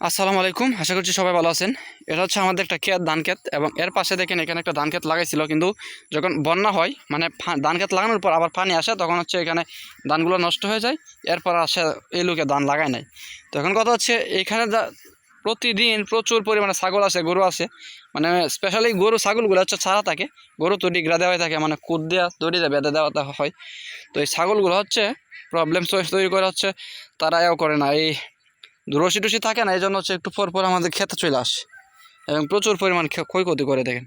আসসালামু আলাইকুম, আশা করছি সবাই ভালো আছেন। এটা হচ্ছে আমাদের একটা ক্ষেত, ধান ক্ষেত, এবং এর পাশে দেখেন এখানে একটা ধান ক্ষেত লাগাইছিল, কিন্তু যখন বন্যা হয় মানে ধান ক্ষেত লাগানোর পর আবার পানি আসে, তখন হচ্ছে এখানে ধানগুলো নষ্ট হয়ে যায়, এরপর আসে এই লোকে ধান লাগায় নাই। তো এখন কথা হচ্ছে, এখানে প্রতিদিন প্রচুর পরিমাণে ছাগল আছে, গরু আছে মানে স্পেশালি গরু ছাগলগুলো হচ্ছে ছাড়া থাকে, গরু তো ডিগরা দেওয়াই থাকে মানে কুদ দেওয়া দড়ি দড়িতে বেঁধে দেওয়া হয়। তো এই ছাগলগুলো হচ্ছে প্রবলেম তৈরি করে হচ্ছে, তারা এও করে না, এই রশি টুসি থাকে না এই জন্য হচ্ছে একটু পর পর আমাদের খেতে চলে আসে। এবং প্রচুর পরিমাণ ক্ষয়- ক্ষয়ক্ষতি করে, দেখেন।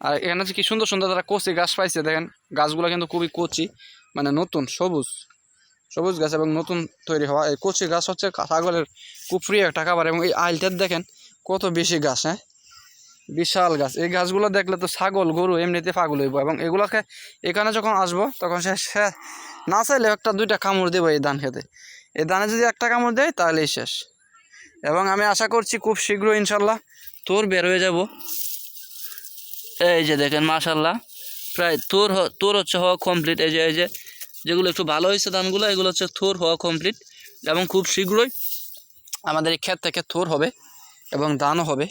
আর এখানে হচ্ছে কি সুন্দর সুন্দর তারা কচি গাছ পাইছে, দেখেন। গাছগুলো কিন্তু খুবই কচি মানে নতুন, সবুজ। সবুজ গাছ এবং নতুন তৈরি হওয়া। এই কচি গাছ হচ্ছে ছাগলের প্রিয় একটা খাবার এবং এই আইলটার দেখেন, কত বেশি গাছ হ্যাঁ? বিশাল গাছ। এই গাছগুলো দেখলে তো ছাগল, গরু এমনিতে পাগল হইব এবং এগুলোকে এখানে যখন আসব, তখন সে না চাইলে একটা দুইটা কামড় দেবো এই ধান খেতে। এই ধানে যদি একটা কামড় দেয়, তাহলেই শেষ। এবং আমি আশা করছি খুব শীঘ্র ইনশাল্লাহ তোর বের হয়ে যাব। এই যে দেখেন, মাশাল্লাহ। প্রায় তোর তোর হচ্ছে হওয়া কমপ্লিট এই যে এই যে, যেগুলো একটু ভালো হয়েছে ধানগুলো, এগুলো হচ্ছে থোর হওয়া কমপ্লিট এবং খুব শীঘ্রই আমাদের এই ক্ষেত থেকে থোর হবে এবং ধানও হবে।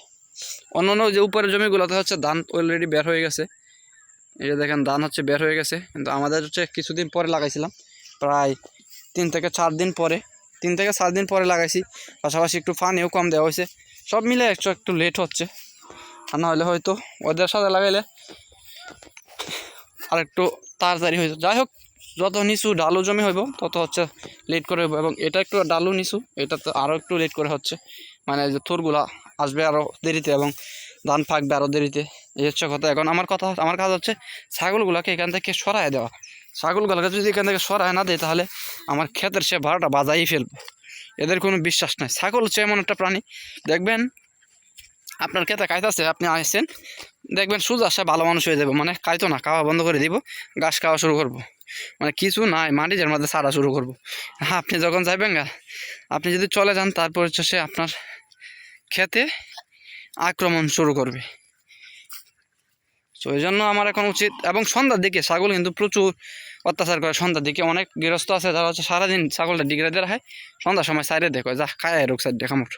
অন্য অন্য যে উপরের জমিগুলোতে হচ্ছে ধান অলরেডি বের হয়ে গেছে। এই যে দেখেন, ধান হচ্ছে বের হয়ে গেছে। কিন্তু আমাদের হচ্ছে কিছুদিন পরে লাগাইছিলাম। প্রায় তিন থেকে চার দিন পরে, তিন থেকে চার দিন পরে লাগাইছি। পাশাপাশি একটু পানিও কম দেওয়া হয়েছে। সব মিলে একটু একটু লেট হচ্ছে। আর নাহলে হয়তো ওদের সাথে লাগাইলে আর একটু তাড়াতাড়ি হইতো যাই হোক, যত নিচু ডালু জমি হইব, তত হচ্ছে লেট করে হইব। এবং এটা একটু ডালু নিচু, এটা তো আরও একটু লেট করে হচ্ছে। মানে যে থোরগুলা আসবে আরও দেরিতে এবং ধান পাকবে আরও দেরিতে, এই হচ্ছে কথা। এখন আমার কথা, আমার কাজ হচ্ছে ছাগলগুলোকে এখান থেকে সরায় দেওয়া। ছাগলগুলোকে যদি এখান থেকে সরায় না দেয়, তাহলে আমার ক্ষেতের সে ভাড়াটা বাজাই ফেলব। এদের কোনো বিশ্বাস নাই। ছাগল হচ্ছে এমন একটা প্রাণী। দেখবেন, আপনার ক্ষেতে কাইতাছে আপনি আসছেন দেখবেন সোজা সে ভালো মানুষ হয়ে যাবে। মানে কাইতো না, খাওয়া বন্ধ করে দিব গাছ খাওয়া শুরু করব। মানে কিছু নাই মাটির মধ্যে ছাড়া শুরু করব। হ্যাঁ আপনি যখন যাবেন গা, আপনি যদি চলে যান, তারপর হচ্ছে সে আপনার খেতে আক্রমণ শুরু করবে। তো এই জন্য আমার এখন উচিত এবং সন্ধ্যার দিকে ছাগল কিন্তু প্রচুর অত্যাচার করে। সন্ধ্যার দিকে অনেক গৃহস্থ আছে যারা হচ্ছে সারাদিন ছাগলটা ডিগরে দেওয়া হয় সন্ধ্যার সময় সাইডে দেখো, যা খায় রোগ সাইড দেখামোট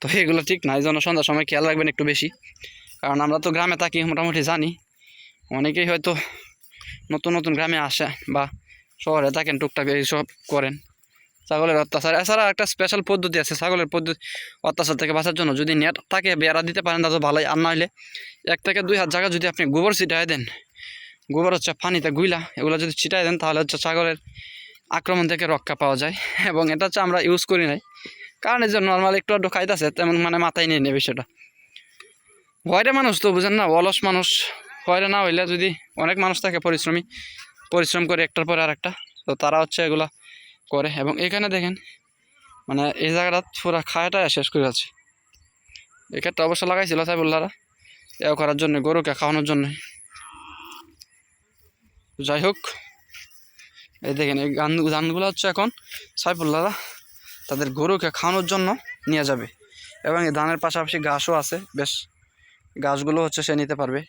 তো এগুলো ঠিক না এই জন্য সন্ধ্যার সময় খেয়াল রাখবেন একটু বেশি। কারণ আমরা তো গ্রামে থাকি, মোটামুটি জানি। অনেকেই হয়তো নতুন নতুন গ্রামে আসে বা শহরে থাকেন, টুকটাক এইসব করেন। ছাগলের অত্যাচার। এছাড়া একটা স্পেশাল পদ্ধতি আছে ছাগলের পদ্ধতি অত্যাচার থেকে বাঁচার জন্য। যদি নেট থাকে, বেড়া দিতে পারেন তা তো ভালোই। আর নইলে এক থেকে দুই হাত জায়গা যদি আপনি গোবর ছিটাই দেন, গোবর হচ্ছে পানিতে গুইলা, এগুলো যদি ছিটাই দেন, তাহলে হচ্ছে ছাগলের আক্রমণ থেকে রক্ষা পাওয়া যায়। এবং এটা হচ্ছে আমরা ইউজ করি নাই। কারণ এই যে নর্মাল একটু আধটু খাইতেছে, তেমন মানে মাথায় নিয়ে নেবে সেটা ভয়রে মানুষ তো, বুঝেন না? অলস মানুষ। ভয়রে না হইলে যদি অনেক মানুষ থাকে পরিশ্রমী, পরিশ্রম করে একটার পরে আর একটা তো তারা হচ্ছে এগুলা করে এবং এখানে দেখেন মানে এই জায়গাটা পুরো খায়াটা শেষ করে আছে এক্ষেত্রে অবশ্য লাগাইছিল সাইবুল্লারা এও করার জন্য, গরুকে খাওয়ানোর জন্য। যাই হোক, এই দেখেন, এই গান ধানগুলো হচ্ছে এখন সাইফুল্লারা তাদের গরুকে খাওয়ানোর জন্য নিয়ে যাবে। এবং এই ধানের পাশাপাশি ঘাসও আছে, বেশ। ঘাসগুলো হচ্ছে সে নিতে পারবে।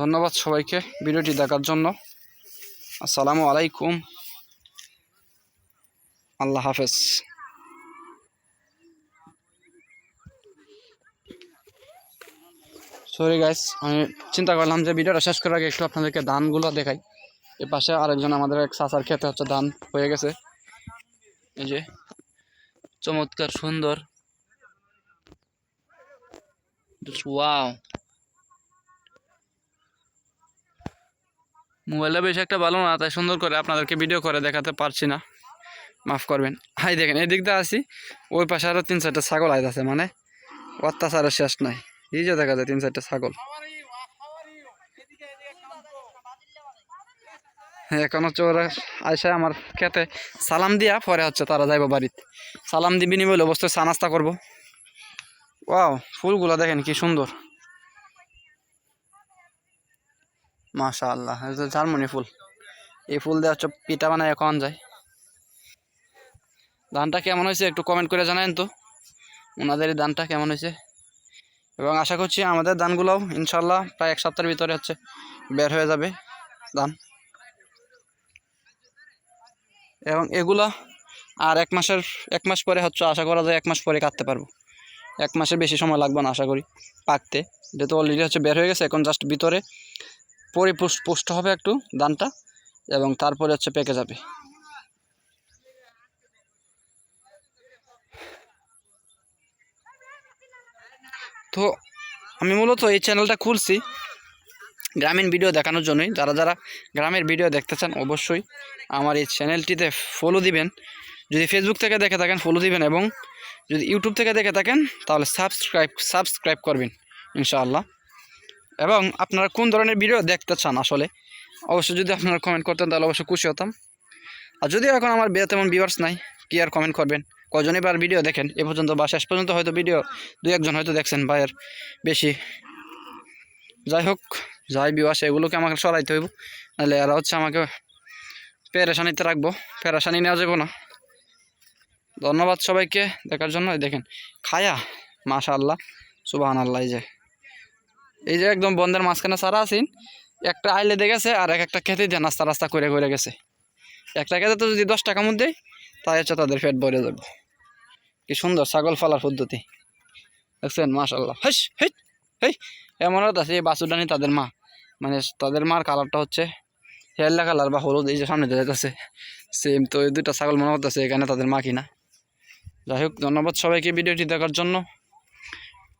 ধন্যবাদ সবাইকে ভিডিওটি দেখার জন্য। আসসালামু আলাইকুম। আল্লাহ হাফেজ। সরি গাইস আমি চিন্তা করলাম যে ভিডিওটা শেষ করার আগে একটু আপনাদেরকে ধানগুলো দেখাই। এ পাশে আরেকজন আমাদের এক চাচার খেতে হচ্ছে ধান হয়ে গেছে। এই যে, চমৎকার সুন্দর। ওয়াও মোবাইলটা বেশ একটা ভালো না, তাই সুন্দর করে আপনাদেরকে ভিডিও করে দেখাতে পারছি না। মাফ করবেন। হাই, দেখেন এদিক দিয়ে আসি ওই পাশে আরও তিন চারটা ছাগল আয় আছে মানে অত্যাচারের শেষ নাই। এই যে দেখা যায় তিন চারটা ছাগল। এখন হচ্ছে ওরা আইসা আমার খেতে। সালাম দিয়া পরে হচ্ছে তারা যাইব বাড়িতে। সালাম দিয়ে বিনিময় অবস্থায় চা নাস্তা করব। ওয়াও, ফুলগুলো দেখেন কি সুন্দর। মাশা আল্লাহ ঝালমনি ফুল। এই ফুল দিয়ে হচ্ছে পিঠা বানায় এখন যায়। ধানটা কেমন হয়েছে একটু কমেন্ট করে জানাবেন তো। ওনাদের এই ধানটা কেমন হয়েছে? এবং আশা করছি আমাদের ধানগুলোও ইনশাল্লাহ প্রায় এক সপ্তাহের ভিতরে হচ্ছে বের হয়ে যাবে ধান। এবং এগুলা আর এক মাসের, এক মাস পরে হচ্ছে আশা করা যায় এক মাস পরে কাটতে পারব। এক মাসের বেশি সময় লাগবে না আশা করি পাকতে যেহেতু অলরেডি হচ্ছে বের হয়ে গেছে, এখন জাস্ট ভিতরে পরিপুষ্ট পোস্ট হবে একটু দানটা এবং তারপরে হচ্ছে পেকে যাবে। তো আমি মূলত এই চ্যানেলটা খুলছি গ্রামীণ ভিডিও দেখানোর জন্যই। যারা যারা গ্রামের ভিডিও দেখতে চান অবশ্যই আমার এই চ্যানেলটিতে ফলো দিবেন। যদি ফেসবুক থেকে দেখে থাকেন ফলো দিবেন এবং যদি ইউটিউব থেকে দেখে থাকেন, তাহলে সাবস্ক্রাইব সাবস্ক্রাইব করবেন, ইনশাআল্লাহ। এবং আপনারা কোন ধরনের ভিডিও দেখতে চান আসলে? অবশ্যই যদি আপনারা কমেন্ট করতেন, তাহলে অবশ্যই খুশি হতাম। আর যদিও এখন আমার বে- তেমন ভিউয়ার্স নাই, কি আর কমেন্ট করবেন? কজন এবার ভিডিও দেখেন? এ পর্যন্ত বা শেষ পর্যন্ত হয়তো ভিডিও দু একজন হয়তো দেখছেন ভাইয়ের বেশি। যাই হোক, যাই বিবাস এগুলোকে আমাকে সরাইতে হইব। নাহলে এরা হচ্ছে আমাকে পেরেশানিতে রাখব। পেরেশানি নেওয়া যাব না। ধন্যবাদ সবাইকে দেখার জন্য। দেখেন, খায়া মাশা আল্লাহ সুবাহান আল্লাহ যে। এই যে একদম বন্ধের মাঝখানে সারা আছেন, একটা আইলে দেখেছে আর এক একটা খেতে দিয়ে নাস্তা রাস্তা করে করে গেছে। একটা খেতে তো যদি দশ টাকা মধ্যে তাই হচ্ছে তাদের পেট ভরে যাবে। কি সুন্দর ছাগল ফালার পদ্ধতি। দেখছেন মাশাল্লাহ হেস হেই হেই এমন আছে এই বাসুডানি তাদের মা। মানে তাদের মার কালারটা হচ্ছে হেয়াল্লা কালার বা হলুদ, এই যে সামনে দেখা যাইতেছে। সেম তো এই দুইটা ছাগল মনে করতেছে এখানে তাদের মা কিনা। যাই হোক, ধন্যবাদ সবাইকে ভিডিওটি দেখার জন্য।